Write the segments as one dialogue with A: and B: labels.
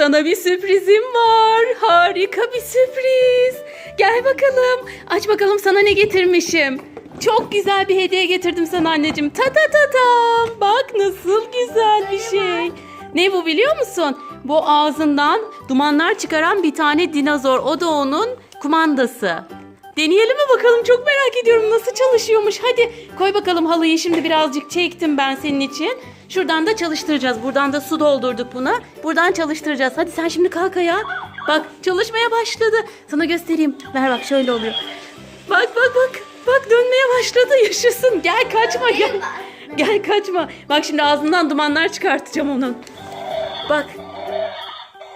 A: Sana bir sürprizim var. Harika bir sürpriz. Gel bakalım. Aç bakalım sana ne getirmişim. Çok güzel bir hediye getirdim sana anneciğim. Ta ta ta tam. Bak nasıl güzel bir şey. Ne bu biliyor musun? Bu ağzından dumanlar çıkaran bir tane dinozor. O da onun kumandası. Deneyelim mi bakalım? Çok merak ediyorum nasıl çalışıyormuş. Hadi koy bakalım halıyı. Şimdi birazcık çektim ben senin için. Şuradan da çalıştıracağız. Buradan da su doldurduk buna. Buradan çalıştıracağız. Hadi sen şimdi kalk ayağa. Bak çalışmaya başladı. Sana göstereyim. Ver bak şöyle oluyor. Bak bak bak. Bak dönmeye başladı. Yaşasın. Gel kaçma gel. Gel kaçma. Bak şimdi ağzından dumanlar çıkartacağım onun. Bak.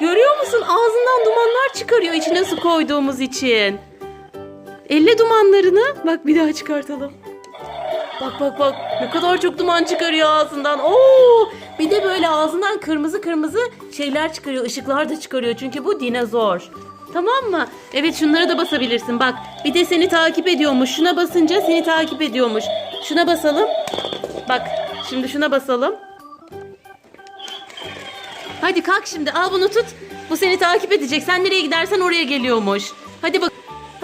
A: Görüyor musun? Ağzından dumanlar çıkarıyor içine su koyduğumuz için. Elle dumanlarını. Bak bir daha çıkartalım. Bak bak bak. Ne kadar çok duman çıkarıyor ağzından. Oo! Bir de böyle ağzından kırmızı kırmızı şeyler çıkarıyor. ışıklar da çıkarıyor. Çünkü bu dinozor. Tamam mı? Evet şunlara da basabilirsin. Bak bir de seni takip ediyormuş. Şuna basınca seni takip ediyormuş. Şuna basalım. Bak şimdi şuna basalım. Hadi kalk şimdi al bunu tut. Bu seni takip edecek. Sen nereye gidersen oraya geliyormuş. Hadi bak.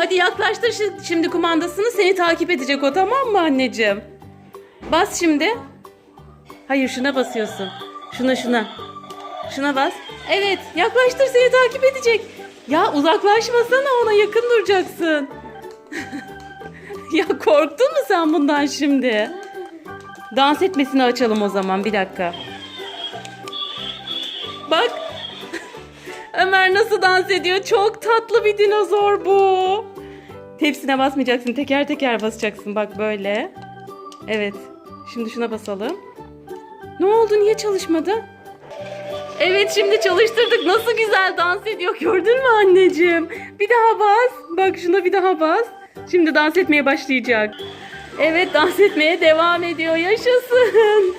A: Hadi yaklaştır şi- şimdi kumandasını seni takip edecek o tamam mı anneciğim? Bas şimdi. Hayır şuna basıyorsun. Şuna şuna. Şuna bas. Evet yaklaştır seni takip edecek. Ya uzaklaşmasana ona yakın duracaksın. ya korktun mu sen bundan şimdi? Dans etmesini açalım o zaman bir dakika. Bak. Ömer nasıl dans ediyor? Çok tatlı bir dinozor bu. Hepsine basmayacaksın. Teker teker basacaksın. Bak böyle. Evet. Şimdi şuna basalım. Ne oldu? Niye çalışmadı? Evet şimdi çalıştırdık. Nasıl güzel dans ediyor. Gördün mü anneciğim? Bir daha bas. Bak şuna bir daha bas. Şimdi dans etmeye başlayacak. Evet dans etmeye devam ediyor. Yaşasın.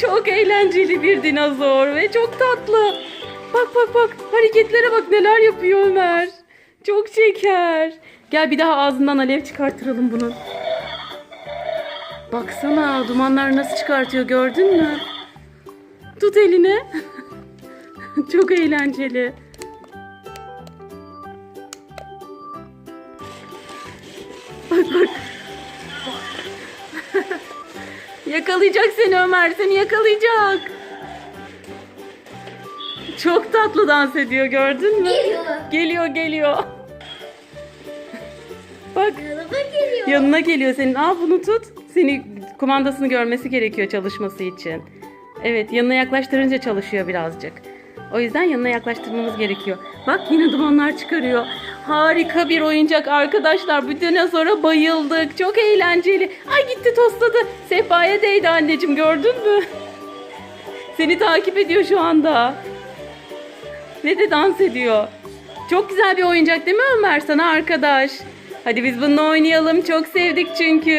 A: Çok eğlenceli bir dinozor ve çok tatlı. Bak bak bak hareketlere bak neler yapıyor Ömer. Çok şeker. Gel bir daha ağzından alev çıkarttıralım bunun. Baksana dumanlar nasıl çıkartıyor gördün mü? Tut elini. Çok eğlenceli. Bak bak. Yakalayacak seni Ömer, seni yakalayacak. Çok tatlı dans ediyor gördün mü?
B: Geliyor.
A: Geliyor geliyor. Bak
B: Araba geliyor.
A: yanına geliyor senin. Al bunu tut. Seni kumandasını görmesi gerekiyor çalışması için. Evet yanına yaklaştırınca çalışıyor birazcık. O yüzden yanına yaklaştırmamız gerekiyor. Bak yine dumanlar çıkarıyor. Harika bir oyuncak arkadaşlar. Bu dinozora bayıldık. Çok eğlenceli. Ay gitti tosladı. Sehpaya değdi anneciğim gördün mü? Seni takip ediyor şu anda. Ve de dans ediyor. Çok güzel bir oyuncak değil mi Ömer sana arkadaş? Hadi biz bununla oynayalım. Çok sevdik çünkü.